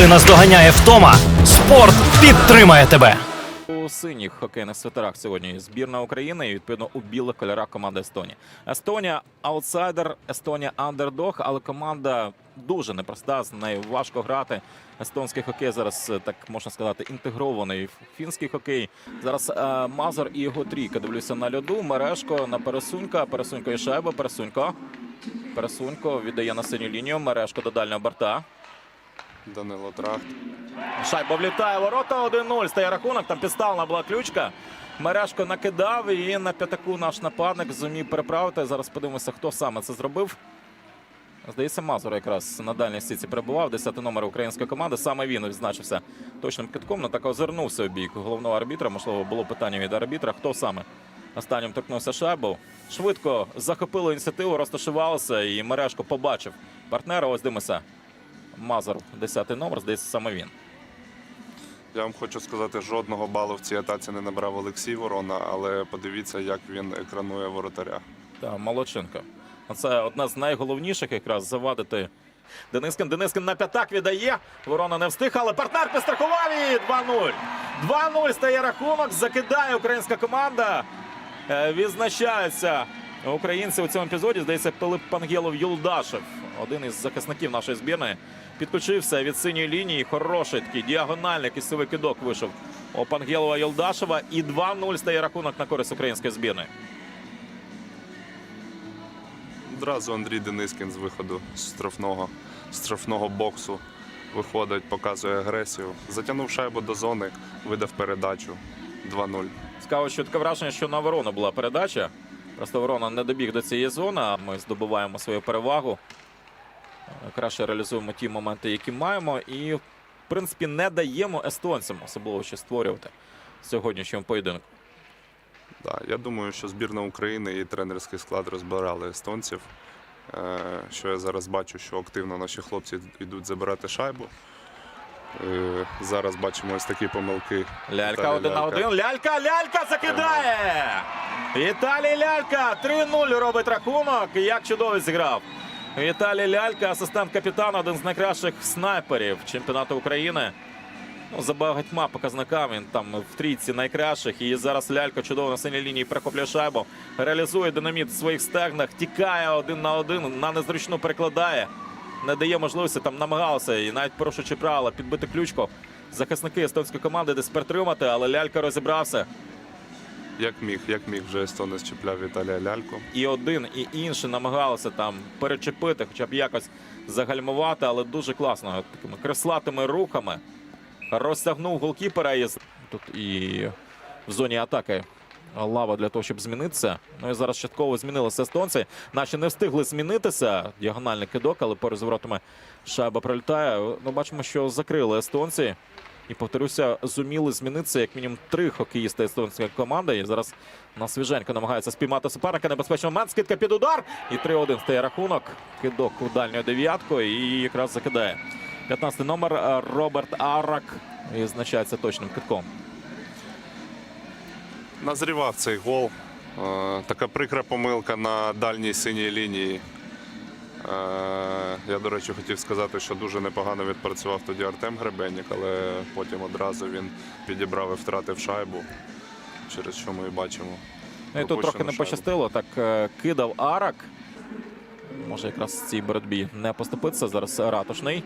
Коли наздоганяє втома, спорт підтримає тебе. У синіх хокейних свитерах сьогодні збірна України і відповідно у білих кольорах команда Естонії. Естонія аутсайдер, Естонія андердог, але команда дуже непроста. З нею важко грати. Естонський хокей зараз так можна сказати інтегрований в фінський хокей. Зараз е, Мазур і його трійка. Дивлюся на льоду. Мережко на пересунька. Пересунько і шайба. Пересунько. Пересунько віддає на синю лінію. Мережко до дальнього борта. Данило Трахт. Шайба влітає ворота 1-0. Стає рахунок. Там підставлена була ключка. Мережко накидав і на п'ятаку наш нападник зумів переправити. Зараз подивимося, хто саме це зробив. Здається, Мазур якраз на дальній стійці перебував. 10 номер української команди. Саме він відзначився точним китком. Не так озирнувся у бік головного арбітра. Можливо, було питання від арбітра. Хто саме останнім торкнувся шайбу. Швидко захопили ініціативу, розташувалися, і мережко побачив партнера. Ось дивимося. Мазур, 10-й номер, здається, саме він. Я вам хочу сказати, жодного балу в цій атаці не набрав Олексій Ворона, але подивіться, як він екранує воротаря. Та молодчинка. Це одна з найголовніших якраз завадити. Денискин. Денискин на п'ятак віддає. Ворона не встиг, але партнер підстрахував і 2-0. 2-0 стає рахунок. Закидає українська команда. Е, Відзначаються українці у цьому епізоді. Здається, Пилип Пангелов Юлдашев, один із захисників нашої збірної. Підключився від синьої лінії. Хороший такий діагональний кисовий кидок вийшов у Пангелова Юлдашева. І 2-0 стає рахунок на користь української збірної. Одразу Андрій Денискін з виходу з штрафного, з штрафного боксу виходить, показує агресію. Затягнув шайбу до зони, видав передачу 2-0. Цікаво, що таке враження, що на Ворону була передача. Просто Ворона не добіг до цієї зони, а ми здобуваємо свою перевагу. Краще реалізуємо ті моменти, які маємо, і, в принципі, не даємо естонцям особливо ще створювати сьогоднішньому поєдинку. Да, я думаю, що збірна України і тренерський склад розбирали естонців. Е, Що я зараз бачу, що активно наші хлопці йдуть забирати шайбу. Е, Зараз бачимо ось такі помилки. Лялька один на один. Лялька, лялька закидає! Віталій Лялька 3-0 робить рахунок. Як чудово зіграв. Віталій Лялька, асистент капітана, один з найкращих снайперів чемпіонату України. Ну, за багатьма показниками він там в трійці найкращих. І зараз лялька чудово на синій лінії перехоплює шайбу, реалізує динаміт в своїх стегнах, тікає один на один, на незручну перекладає. Не дає можливості там намагалися і навіть порушуючи правила підбити ключку. Захисники естонської команди десь притримати, але лялька розібрався. Як міг, як міг вже естонець чіпляв Віталія Ляльку. І один, і інший намагалися там перечепити, хоча б якось загальмувати, але дуже класно такими креслатими рухами. Розтягнув голкіпера і тут і в зоні атаки. Лава для того, щоб змінитися. Ну і зараз частково змінилися естонці. Наші не встигли змінитися. Діагональний кидок, але поруч з воротами шайба пролітає. Ну, бачимо, що закрили естонці. І повторюся, зуміли змінитися як мінімум три хокеїсти естонської команди. І зараз на свіженько намагається спіймати суперника. Небезпечний момент. Скидка під удар. І 3-1 стає рахунок. Кидок у дальню дев'ятку. І якраз закидає. 15 номер е, Роберт Арак. Відзначається точним китком. Назрівав цей гол. Е, Така прикра помилка на дальній синій лінії. Е, Я, до речі, хотів сказати, що дуже непогано відпрацював тоді Артем Гребенник, але потім одразу він підібрав і втратив шайбу, через що ми і бачимо. Ну і тут трохи не шайбу. пощастило. Так е, кидав Арак. Може якраз в цій боротьбі не поступитися. Зараз ратушний.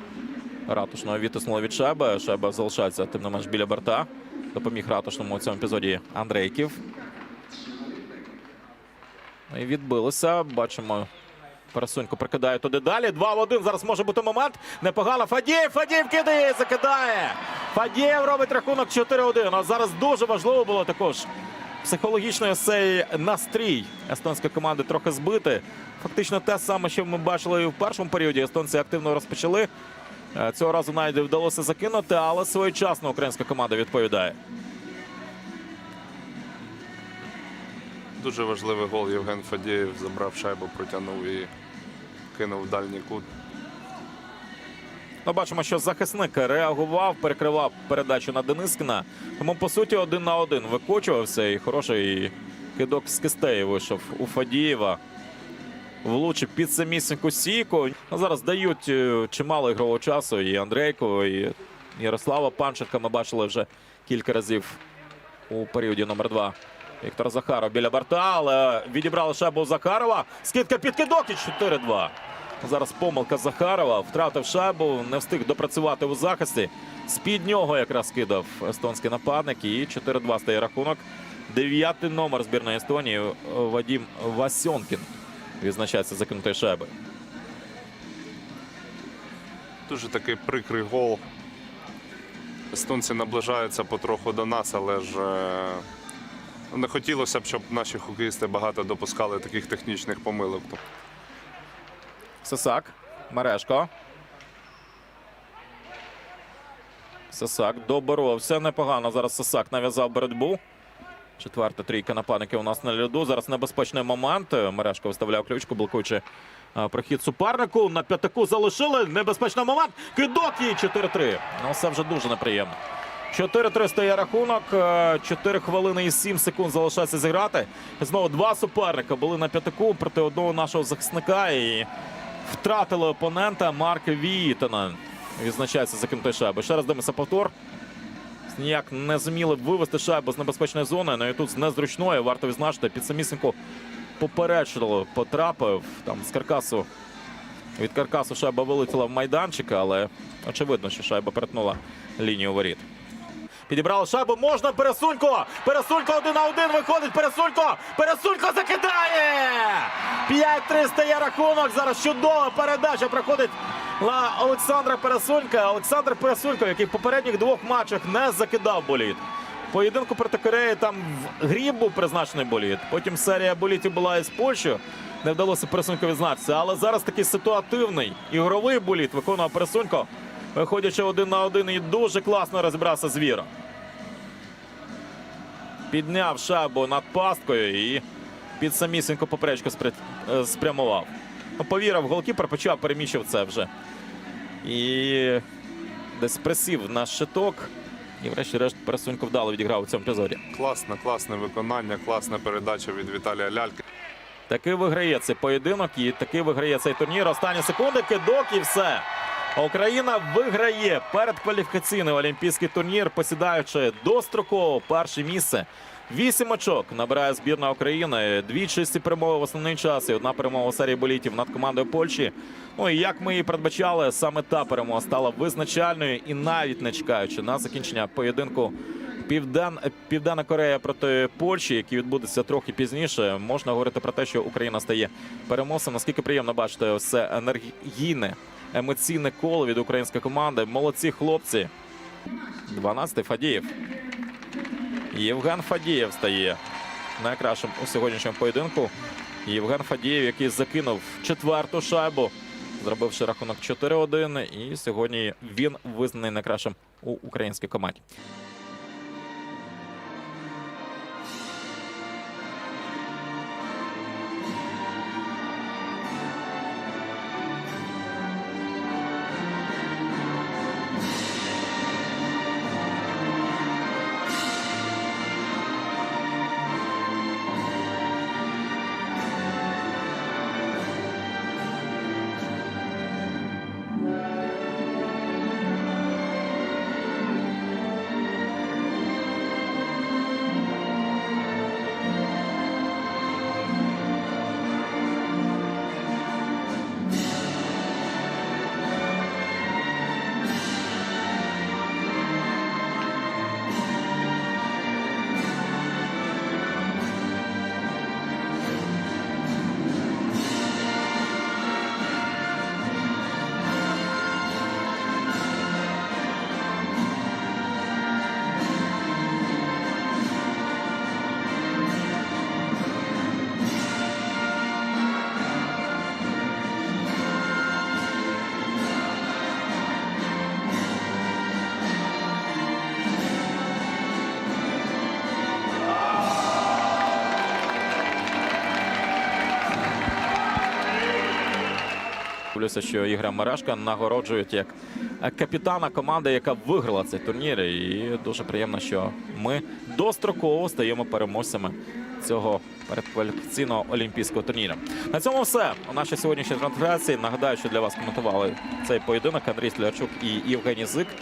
Ратушного відтиснуло від шайби. Шайба залишається тим не менш біля борта. Допоміг ратушному у цьому епізоді Андрейків. Ну І відбилися. Бачимо. Пересуньку прикидає туди далі. 2 в 1. Зараз може бути момент. Непогано. Фадієв, Фадієв кидає, закидає. Фадієв робить рахунок 4-1. А зараз дуже важливо було також психологічно цей настрій естонської команди трохи збити. Фактично те саме, що ми бачили і в першому періоді. Естонці активно розпочали. Е, Цього разу навіть вдалося закинути, але своєчасно українська команда відповідає. Дуже важливий гол Євген Фадєєв забрав шайбу, протягнув і кинув в дальній кут. Ну, бачимо, що захисник реагував, перекривав передачу на Денискина. Тому, по суті, один на один викочувався. І хороший кидок з кистеї вийшов у Фадієва. влучив під самісіньку сійку. Ну, зараз дають е, чимало ігрового часу і Андрейко, і Ярослава Панченка. Ми бачили вже кілька разів у періоді номер два. Віктор Захаров біля борта, але відібрали шайбу Захарова. Скидка під кидок і 4-2. Зараз помилка Захарова. Втратив шайбу, не встиг допрацювати у захисті. З-під нього якраз кидав естонський нападник. І 4-2 стає рахунок. Дев'ятий номер збірної Естонії Вадім Васьонкін відзначається закинутої шайби. Дуже такий прикрий гол. Естонці наближаються потроху до нас, але ж е, не хотілося б, щоб наші хокеїсти багато допускали таких технічних помилок. Сосак. Мережко. Сосак доборовся. Непогано. Зараз Сосак нав'язав боротьбу. Четверта трійка нападників у нас на льоду. Зараз небезпечний момент. Мережко виставляв ключку, блокуючи прохід супернику. На п'ятаку залишили. Небезпечний момент. Кидок і 4-3. Ну, це вже дуже неприємно. 4-3 стає рахунок. 4 хвилини і 7 секунд залишається зіграти. Знову два суперника були на п'ятаку проти одного нашого захисника. І втратили опонента Марк Війтона. Відзначається закинутої шайби. Ще раз дивимося повтор. Ніяк не зуміли вивести шайбу з небезпечної зони. Ну і тут з незручної варто відзначити. Під самісіньку попереджувало потрапив. Там з каркасу. Від каркасу шайба вилетіла в майданчик, але очевидно, що шайба перетнула лінію воріт. Підібрали шайбу, можна Пересунько! Пересунько один на один виходить. Пересунько! Пересунько закидає! 5-3 стає рахунок. Зараз чудова передача проходить на Олександра Пересунька. Олександр Пересунько, який в попередніх двох матчах не закидав боліт. Поєдинку проти Кореї там в грі був призначений боліт. Потім серія болітів була із Польщею. Не вдалося Пересунько відзначитися. Але зараз такий ситуативний ігровий боліт виконував Пересунько, виходячи один на один і дуже класно розібрався з Віром. Підняв шайбу над пасткою і під самісіньку поперечку е, спрямував. Ну, повірив, голкіпер почав переміщив це вже. І десь присів на щиток. І врешті-решт Пересунько вдало відіграв у цьому епізоді. Класне, класне виконання, класна передача від Віталія Ляльки. Таки виграє цей поєдинок і таки виграє цей турнір. Останні секунди, кидок і все. Україна виграє передкваліфікаційний олімпійський турнір, посідаючи достроково перше місце. Вісім очок набирає збірна України. Дві чисті перемоги в основний час і одна перемога у серії болітів над командою Польщі. Ну і як ми і передбачали, саме та перемога стала визначальною і навіть не чекаючи на закінчення поєдинку Півден... Південна Корея проти Польщі, який відбудеться трохи пізніше, можна говорити про те, що Україна стає переможцем. Наскільки приємно бачити це енергійне, емоційне коло від української команди. Молодці хлопці. 12-й Фадієв. Євген Фадієв стає найкращим у сьогоднішньому поєдинку. Євген Фадієв, який закинув четверту шайбу, зробивши рахунок 4-1. І сьогодні він визнаний найкращим у українській команді. Дивлюся, що Ігоря Мережка нагороджують як капітана команди, яка виграла цей турнір. І дуже приємно, що ми достроково стаємо переможцями цього передкваліфікаційного олімпійського турніру. На цьому все. У нашій сьогоднішній трансляції. Нагадаю, що для вас коментували цей поєдинок Андрій Слярчук і Євгеній Зик.